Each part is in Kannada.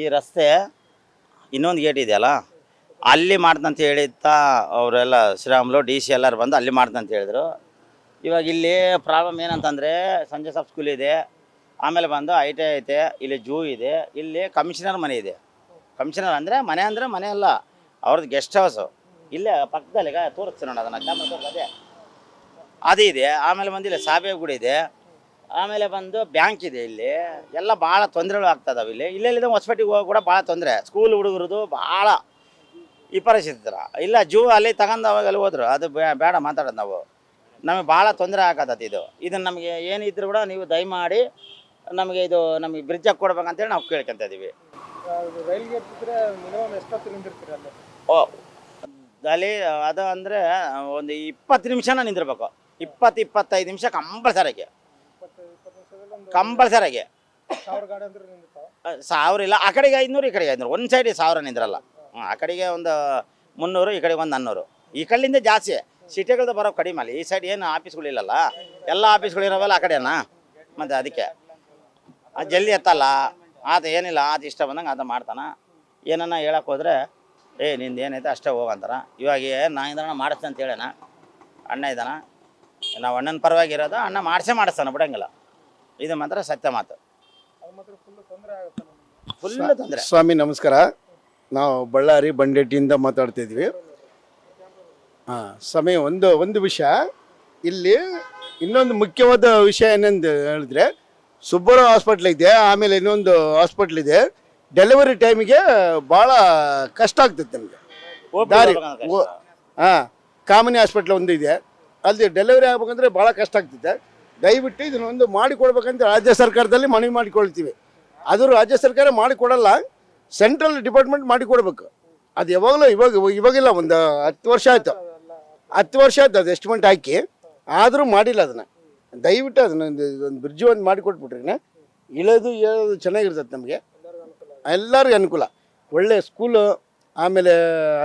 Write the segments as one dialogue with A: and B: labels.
A: ಈ ರಸ್ತೆ ಇನ್ನೊಂದು ಗೇಟ್ ಇದೆಯಲ್ಲ ಅಲ್ಲಿ? ಮಾಡ್ದಂತ ಹೇಳಿತ್ತಾ ಅವರೆಲ್ಲ ಶ್ರೀರಾಮುಲು, ಡಿ ಸಿ ಎಲ್ಲರೂ ಬಂದು ಅಲ್ಲಿ ಮಾಡ್ದಂತ ಹೇಳಿದರು. ಇವಾಗ ಇಲ್ಲಿ ಪ್ರಾಬ್ಲಮ್ ಏನಂತಂದರೆ ಸಂಜೆ ಸಬ್ ಸ್ಕೂಲ್ ಇದೆ. ಆಮೇಲೆ ಬಂದು ಐ ಟಿ ಐತೆ, ಇಲ್ಲಿ ಜೂ ಇದೆ, ಇಲ್ಲಿ ಕಮಿಷನರ್ ಮನೆ ಇದೆ. ಕಮಿಷನರ್ ಅಂದರೆ ಮನೆ ಅಂದರೆ ಮನೆ ಅಲ್ಲ, ಅವ್ರದ್ದು ಗೆಸ್ಟ್ ಹೌಸು ಇಲ್ಲೇ ಪಕ್ಕದಲ್ಲಿ ಈಗ ತೋರಿಸ್ತೀನಿ ನೋಡಿ ಅದನ್ನು. ಅದೇ. ಅದು ಇದೆ, ಆಮೇಲೆ ಬಂದು ಇಲ್ಲಿ ಸಾಬೆ ಗುಡಿ ಇದೆ. ಆಮೇಲೆ ಬಂದು ಬ್ಯಾಂಕ್ ಇದೆ ಇಲ್ಲಿ. ಎಲ್ಲ ಭಾಳ ತೊಂದರೆಗಳು ಆಗ್ತದಾವೆ ಇಲ್ಲಿ. ಇಲ್ಲೆಲ್ಲಿದ್ದ ಹೊಸಪೇಟೆಗೆ ಹೋಗಿ ಕೂಡ ಭಾಳ ತೊಂದರೆ. ಸ್ಕೂಲ್ ಹುಡುಗರದು ಭಾಳ ಈ ಪರಿಸ್ಥಿತಿ ಇಲ್ಲ ಜೂ ಅಲ್ಲಿ ತಗೊಂಡು ಅವಾಗ ಅಲ್ಲಿ ಹೋದ್ರು. ಅದು ಬೇಡ ಮಾತಾಡೋದು ನಾವು. ನಮಗೆ ಭಾಳ ತೊಂದರೆ ಆಗತ್ತದ ಇದು. ಇದನ್ನು ನಮಗೆ ಏನಿದ್ರು ಕೂಡ ನೀವು ದಯಮಾಡಿ ನಮಗೆ ಇದು ನಮಗೆ ಬ್ರಿಡ್ಜ್ ಕೊಡ್ಬೇಕಂತೇಳಿ ನಾವು ಕೇಳ್ಕೊಂತ ಇದೀವಿ. ಓ, ಅಲ್ಲಿ ಅದು ಅಂದರೆ ಒಂದು ಇಪ್ಪತ್ತು ನಿಮಿಷನ ನಿಂದಿರ್ಬೇಕು. ಇಪ್ಪತ್ತು, ಇಪ್ಪತ್ತೈದು ನಿಮಿಷ ಕಂಪಲ್ಸರಿಗೆ. ಆಗಿ
B: ಸಾವಿರ
A: ಇಲ್ಲ ಆ ಕಡೆಗೆ ಐದುನೂರು ಈ ಕಡೆಗೆ ಐದುನೂರು. ಒಂದು ಸೈಡ್ ಸಾವಿರ ನಿಂದ್ರಲ್ಲ. ಆ ಕಡೆಗೆ ಒಂದು ಮುನ್ನೂರು ಈ ಕಡೆಗೆ ಒಂದು ನಾನ್ನೂರು. ಈ ಕಡೆಯಿಂದ ಜಾಸ್ತಿ. ಸಿಟಿಗಳದ್ದು ಬರೋ ಕಡಿಮೆ ಅಲ್ಲಿ. ಈ ಸೈಡ್ ಏನು ಆಫೀಸ್ಗಳಿಲ್ಲಲ್ಲ ಎಲ್ಲ ಆಫೀಸ್ಗಳು ಇರೋವಲ್ಲ ಆ ಕಡೆನಾ? ಮತ್ತು ಅದಕ್ಕೆ. ಅದು ಜಲ್ದಿ ಎತ್ತಲ್ಲ. ಅದು ಏನಿಲ್ಲ ಅದು ಇಷ್ಟ ಬಂದಂಗೆ ಅದು ಮಾಡ್ತಾನೆ. ಏನನ್ನ ಹೇಳಕ್ಕೆ ಹೋದ್ರೆ ಏ ನಿಂದು ಏನೈತೆ ಅಷ್ಟೇ ಹೋಗಂತಾರ ಇವಾಗ ನಾ ಮಾಡಿಸ್ತಂತ ಅಂತ ಹೇಳೋಣ ಅಣ್ಣ ಇದ್ದಾನ ನಾವು ಅಣ್ಣನ ಪರವಾಗಿ ಇರೋದು ಅಣ್ಣ ಮಾಡಿಸೇ ಮಾಡಿಸ್ತಾನೆ ಬಿಡಂಗಿಲ್ಲ. ಇದು ಮಾತ್ರ ಸತ್ಯ ಮಾತು.
B: ಅದು ಮಾತ್ರ ಫುಲ್ ತೊಂದರೆ ಆಗುತ್ತೆ
A: ಫುಲ್ ತೊಂದರೆ.
C: ಸ್ವಾಮಿ ನಮಸ್ಕಾರ. ನಾವು ಬಳ್ಳಾರಿ ಬಂಡೆಟ್ಟಿಯಿಂದ ಮಾತಾಡ್ತಿದ್ವಿ. ಹಾಂ ಸ್ವಾಮಿ ಒಂದು ಒಂದು ವಿಷಯ. ಇಲ್ಲಿ ಇನ್ನೊಂದು ಮುಖ್ಯವಾದ ವಿಷಯ ಏನಂದು ಹೇಳಿದ್ರೆ ಸುಬ್ಬರ ಹಾಸ್ಪಿಟ್ಲ್ ಇದೆ ಆಮೇಲೆ ಇನ್ನೊಂದು ಹಾಸ್ಪಿಟ್ಲ್ ಇದೆ. ಡೆಲಿವರಿ ಟೈಮಿಗೆ ಭಾಳ ಕಷ್ಟ ಆಗ್ತೈತೆ ನಮಗೆ. ದಾರಿ ಹಾಂ ಕಾಮಿನಿ ಹಾಸ್ಪಿಟ್ಲ್ ಒಂದು ಇದೆ ಅಲ್ಲಿ ಡೆಲಿವರಿ ಆಗ್ಬೇಕಂದ್ರೆ ಭಾಳ ಕಷ್ಟ ಆಗ್ತೈತೆ ದಯವಿಟ್ಟು ಇದನ್ನೊಂದು ಮಾಡಿಕೊಡ್ಬೇಕಂತ ರಾಜ್ಯ ಸರ್ಕಾರದಲ್ಲಿ ಮನವಿ ಮಾಡಿಕೊಳ್ತೀವಿ. ಅದು ರಾಜ್ಯ ಸರ್ಕಾರ ಮಾಡಿಕೊಡಲ್ಲ ಸೆಂಟ್ರಲ್ ಡಿಪಾರ್ಟ್ಮೆಂಟ್ ಮಾಡಿಕೊಡ್ಬೇಕು. ಅದು ಯಾವಾಗಲೂ ಇವಾಗ, ಇವಾಗಿಲ್ಲ, ಒಂದು ಹತ್ತು ವರ್ಷ ಆಯ್ತು. ಹತ್ತು ವರ್ಷ ಆಯ್ತು ಅದು ಎಸ್ಟಿಮೆಂಟ್ ಹಾಕಿ. ಆದರೂ ಮಾಡಿಲ್ಲ ಅದನ್ನು. ದಯವಿಟ್ಟು ಅದನ್ನ ಒಂದು ಬ್ರಿಡ್ಜ್ ಒಂದು ಮಾಡಿಕೊಟ್ಬಿಟ್ರಿನ ಇಳೋದು ಹೇಳೋದು ಚೆನ್ನಾಗಿರ್ತದೆ ನಮಗೆ. ಎಲ್ಲರಿಗೂ ಅನುಕೂಲ. ಒಳ್ಳೆ ಸ್ಕೂಲು ಆಮೇಲೆ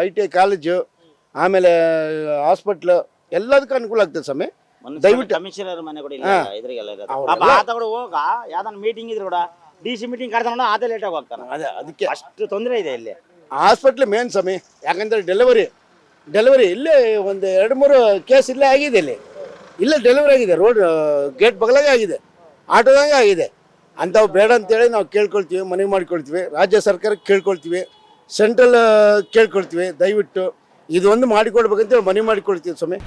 C: ಐ ಟಿ ಐ ಕಾಲೇಜು ಆಮೇಲೆ ಹಾಸ್ಪಿಟ್ಲು ಎಲ್ಲದಕ್ಕೂ ಅನುಕೂಲ ಆಗ್ತದೆ ಸ್ವಾಮಿ. ದಯವಿಟ್ಟು-
A: ಕಮಿಷನರ್ ಮನೆ ಕೂಡ ಇಲ್ಲ. ಇದ್ರಿಗೆಲ್ಲ ಇರೋದು. ಪಾಪ ಆತ ಕೂಡ ಹೋಗ ಯಾವ್ದಾನ ಮೀಟಿಂಗ್ ಇದ್ರು ಕೂಡ ಡಿ ಸಿ ಮೀಟಿಂಗ್ ಕರೆದ ಆತ ಲೇಟ್ ಆಗಿ ಹೋಗ್ತಾನ.
C: ಅದೇ ಅದಕ್ಕೆ
A: ಅಷ್ಟು ತೊಂದರೆ ಇದೆ ಇಲ್ಲಿ.
C: ಹಾಸ್ಪಿಟ್ಲ್ ಮೇನ್ ಸ್ವಾಮಿ ಯಾಕಂದ್ರೆ ಡೆಲಿವರಿ ಡೆಲಿವರಿ ಇಲ್ಲೇ ಒಂದು ಎರಡು ಮೂರು ಕೇಸ್ ಇಲ್ಲೇ ಆಗಿದೆ ಇಲ್ಲಿ. ಇಲ್ಲೇ ಡೆಲಿವರಿ ಆಗಿದೆ ರೋಡ್ ಗೇಟ್ ಬಗಲಾಗೆ ಆಗಿದೆ ಆಟೋದಾಗೆ ಆಗಿದೆ. ಅಂಥವು ಬೇಡ ಅಂತೇಳಿ ನಾವು ಕೇಳ್ಕೊಳ್ತೀವಿ ಮನವಿ ಮಾಡ್ಕೊಳ್ತೀವಿ ರಾಜ್ಯ ಸರ್ಕಾರಕ್ಕೆ ಕೇಳ್ಕೊಳ್ತೀವಿ ಸೆಂಟ್ರಲ್ ಕೇಳ್ಕೊಳ್ತೀವಿ ದಯವಿಟ್ಟು ಇದೊಂದು ಮಾಡಿಕೊಡ್ಬೇಕಂತೇಳಿ ಮನವಿ ಮಾಡಿಕೊಳ್ತೀವಿ ಸ್ವಾಮಿ.